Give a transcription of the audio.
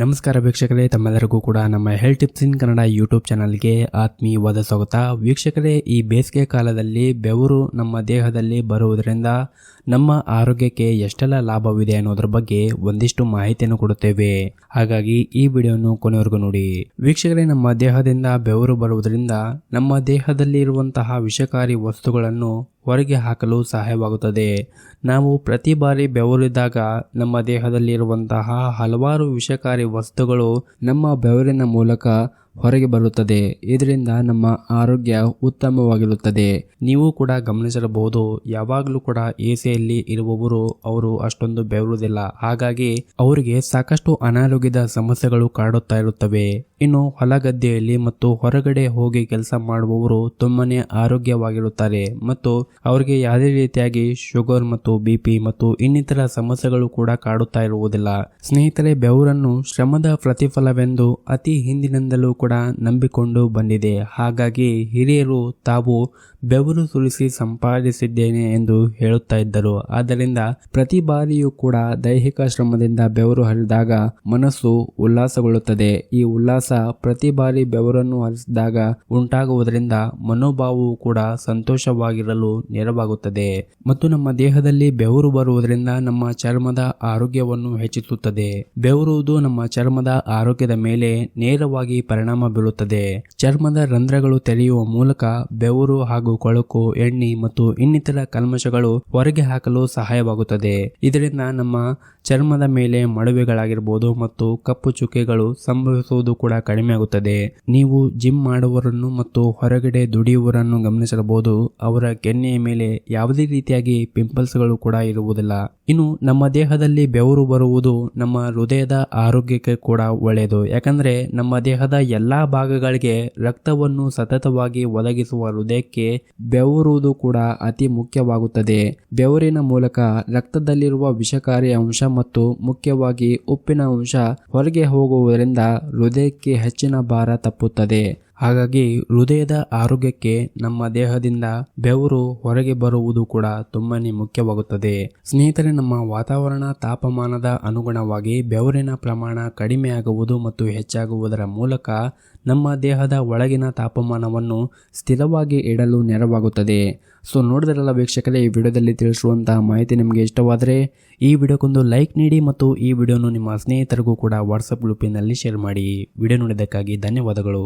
ನಮಸ್ಕಾರ ವೀಕ್ಷಕರೇ, ತಮ್ಮೆಲ್ಲರಿಗೂ ಕೂಡ ನಮ್ಮ health tips in Kannada YouTube ಚಾನಲ್ಗೆ ಆತ್ಮೀಯವಾದ ಸ್ವಾಗತ. ವೀಕ್ಷಕರೇ, ಈ ಬೇಸಿಗೆ ಕಾಲದಲ್ಲಿ ಬೆವರು ನಮ್ಮ ದೇಹದಲ್ಲಿ ಬರುವುದರಿಂದ ನಮ್ಮ ಆರೋಗ್ಯಕ್ಕೆ ಎಷ್ಟೆಲ್ಲ ಲಾಭವಿದೆ ಅನ್ನೋದ್ರ ಬಗ್ಗೆ ಒಂದಿಷ್ಟು ಮಾಹಿತಿಯನ್ನು ಕೊಡುತ್ತೇವೆ. ಹಾಗಾಗಿ ಈ ವಿಡಿಯೋನು ಕೊನೆವರೆಗೂ ನೋಡಿ. ವೀಕ್ಷಕರೇ, ನಮ್ಮ ದೇಹದಿಂದ ಬೆವರು ಬರುವುದರಿಂದ ನಮ್ಮ ದೇಹದಲ್ಲಿ ಇರುವಂತಹ ವಿಷಕಾರಿ ವಸ್ತುಗಳನ್ನು ಹೊರಗೆ ಹಾಕಲು ಸಹಾಯವಾಗುತ್ತದೆ. ನಾವು ಪ್ರತಿ ಬಾರಿ ಬೆವರಿದಾಗ ನಮ್ಮ ದೇಹದಲ್ಲಿರುವಂತಹ ಹಲವಾರು ವಿಷಕಾರಿ ವಸ್ತುಗಳು ನಮ್ಮ ಬೆವರಿನ ಮೂಲಕ ಹೊರಗೆ ಬರುತ್ತದೆ. ಇದರಿಂದ ನಮ್ಮ ಆರೋಗ್ಯ ಉತ್ತಮವಾಗಿರುತ್ತದೆ. ನೀವು ಕೂಡ ಗಮನಿಸಿರಬಹುದು ಯಾವಾಗಲೂ ಕೂಡ ಎಸಿಯಲ್ಲಿ ಇರುವವರು ಅವರು ಅಷ್ಟೊಂದು ಬೆವರುವುದಿಲ್ಲ. ಹಾಗಾಗಿ ಅವರಿಗೆ ಸಾಕಷ್ಟು ಅನಾರೋಗ್ಯದ ಸಮಸ್ಯೆಗಳು ಕಾಡುತ್ತಾ ಇರುತ್ತವೆ. ಇನ್ನು ಹೊಲಗದ್ದೆಯಲ್ಲಿ ಮತ್ತು ಹೊರಗಡೆ ಹೋಗಿ ಕೆಲಸ ಮಾಡುವವರು ತುಂಬಾನೇ ಆರೋಗ್ಯವಾಗಿರುತ್ತಾರೆ ಮತ್ತು ಅವರಿಗೆ ಯಾವುದೇ ರೀತಿಯಾಗಿ ಶುಗರ್ ಮತ್ತು ಬಿ ಪಿ ಮತ್ತು ಇನ್ನಿತರ ಸಮಸ್ಯೆಗಳು ಕೂಡ ಕಾಡುತ್ತಾ ಇರುವುದಿಲ್ಲ. ಸ್ನೇಹಿತರೆ, ಬೆವರನ್ನು ಶ್ರಮದ ಪ್ರತಿಫಲವೆಂದು ಅತಿ ಹಿಂದಿನಿಂದಲೂ ಕೂಡ ನಂಬಿಕೊಂಡು ಬಂದಿದೆ. ಹಾಗಾಗಿ ಹಿರಿಯರು ತಾವು ಬೆವರು ಸುರಿಸಿ ಸಂಪಾದಿಸಿದ್ದೇನೆ ಎಂದು ಹೇಳುತ್ತಾ ಇದ್ದರು. ಆದ್ದರಿಂದ ಪ್ರತಿ ಬಾರಿಯೂ ಕೂಡ ದೈಹಿಕ ಶ್ರಮದಿಂದ ಬೆವರು ಹರಿದಾಗ ಮನಸ್ಸು ಉಲ್ಲಾಸಗೊಳ್ಳುತ್ತದೆ. ಈ ಉಲ್ಲಾಸ ಪ್ರತಿ ಬಾರಿ ಬೆವರನ್ನು ಹರಿಸಿದಾಗ ಉಂಟಾಗುವುದರಿಂದ ಮನೋಭಾವವು ಕೂಡ ಸಂತೋಷವಾಗಿರಲು ನೆರವಾಗುತ್ತದೆ. ಮತ್ತು ನಮ್ಮ ದೇಹದಲ್ಲಿ ಬೆವರು ಬರುವುದರಿಂದ ನಮ್ಮ ಚರ್ಮದ ಆರೋಗ್ಯವನ್ನು ಹೆಚ್ಚಿಸುತ್ತದೆ. ಬೆವರುವುದು ನಮ್ಮ ಚರ್ಮದ ಆರೋಗ್ಯದ ಮೇಲೆ ನೇರವಾಗಿ ಪರಿಣಾಮ ಬೀಳುತ್ತದೆ. ಚರ್ಮದ ರಂಧ್ರಗಳು ತೆರೆಯುವ ಮೂಲಕ ಬೆವರು ಹಾಗೂ ಕೊಳಕು, ಎಣ್ಣೆ ಮತ್ತು ಇನ್ನಿತರ ಕಲ್ಮಶಗಳು ಹೊರಗೆ ಹಾಕಲು ಸಹಾಯವಾಗುತ್ತದೆ. ಇದರಿಂದ ನಮ್ಮ ಚರ್ಮದ ಮೇಲೆ ಮಡುವೆಗಳಾಗಿರ್ಬೋದು ಮತ್ತು ಕಪ್ಪು ಚುಕ್ಕೆಗಳು ಸಂಭವಿಸುವುದು ಕೂಡ ಕಡಿಮೆಯಾಗುತ್ತದೆ ನೀವು ಜಿಮ್ ಮಾಡುವವರನ್ನು ಮತ್ತು ಹೊರಗಡೆ ದುಡಿಯುವವರನ್ನು ಗಮನಿಸಿರಬಹುದು ಅವರ ಕೆನ್ನೆಯ ಮೇಲೆ ಯಾವುದೇ ರೀತಿಯಾಗಿ ಪಿಂಪಲ್ಸ್ಗಳು ಕೂಡ ಇರುವುದಿಲ್ಲ. ಇನ್ನು ನಮ್ಮ ದೇಹದಲ್ಲಿ ಬೆವರು ಬರುವುದು ನಮ್ಮ ಹೃದಯದ ಆರೋಗ್ಯಕ್ಕೆ ಕೂಡ ಒಳ್ಳೆಯದು. ಯಾಕಂದ್ರೆ ನಮ್ಮ ದೇಹದ ಎಲ್ಲಾ ಭಾಗಗಳಿಗೆ ರಕ್ತವನ್ನು ಸತತವಾಗಿ ಒದಗಿಸುವ ಹೃದಯಕ್ಕೆ ಬೆವರುವುದು ಕೂಡ ಅತಿ ಮುಖ್ಯವಾಗುತ್ತದೆ. ಬೆವರಿನ ಮೂಲಕ ರಕ್ತದಲ್ಲಿರುವ ವಿಷಕಾರಿ ಅಂಶ ಮತ್ತು ಮುಖ್ಯವಾಗಿ ಉಪ್ಪಿನ ಅಂಶ ಹೊರಗೆ ಹೋಗುವುದರಿಂದ ಹೃದಯಕ್ಕೆ ಹೆಚ್ಚಿನ ಭಾರ ತಪ್ಪುತ್ತದೆ. ಹಾಗಾಗಿ ಹೃದಯದ ಆರೋಗ್ಯಕ್ಕೆ ನಮ್ಮ ದೇಹದಿಂದ ಬೆವರು ಹೊರಗೆ ಬರುವುದು ಕೂಡ ತುಂಬಾನೇ ಮುಖ್ಯವಾಗುತ್ತದೆ. ಸ್ನೇಹಿತರೆ, ನಮ್ಮ ವಾತಾವರಣ ತಾಪಮಾನದ ಅನುಗುಣವಾಗಿ ಬೆವರಿನ ಪ್ರಮಾಣ ಕಡಿಮೆಯಾಗುವುದು ಮತ್ತು ಹೆಚ್ಚಾಗುವುದರ ಮೂಲಕ ನಮ್ಮ ದೇಹದ ಒಳಗಿನ ತಾಪಮಾನವನ್ನು ಸ್ಥಿರವಾಗಿ ಇಡಲು ನೆರವಾಗುತ್ತದೆ. ಸೊ ನೋಡಿದ್ರಲ್ಲ ವೀಕ್ಷಕರೇ, ಈ ವಿಡಿಯೋದಲ್ಲಿ ತಿಳಿಸುವಂತಹ ಮಾಹಿತಿ ನಿಮಗೆ ಇಷ್ಟವಾದರೆ ಈ ವಿಡಿಯೋಕ್ಕೊಂದು ಲೈಕ್ ನೀಡಿ ಮತ್ತು ಈ ವಿಡಿಯೋನು ನಿಮ್ಮ ಸ್ನೇಹಿತರಿಗೂ ಕೂಡ ವಾಟ್ಸಪ್ ಗ್ರೂಪಿನಲ್ಲಿ ಶೇರ್ ಮಾಡಿ. ವಿಡಿಯೋ ನೋಡಿದ್ದಕ್ಕಾಗಿ ಧನ್ಯವಾದಗಳು.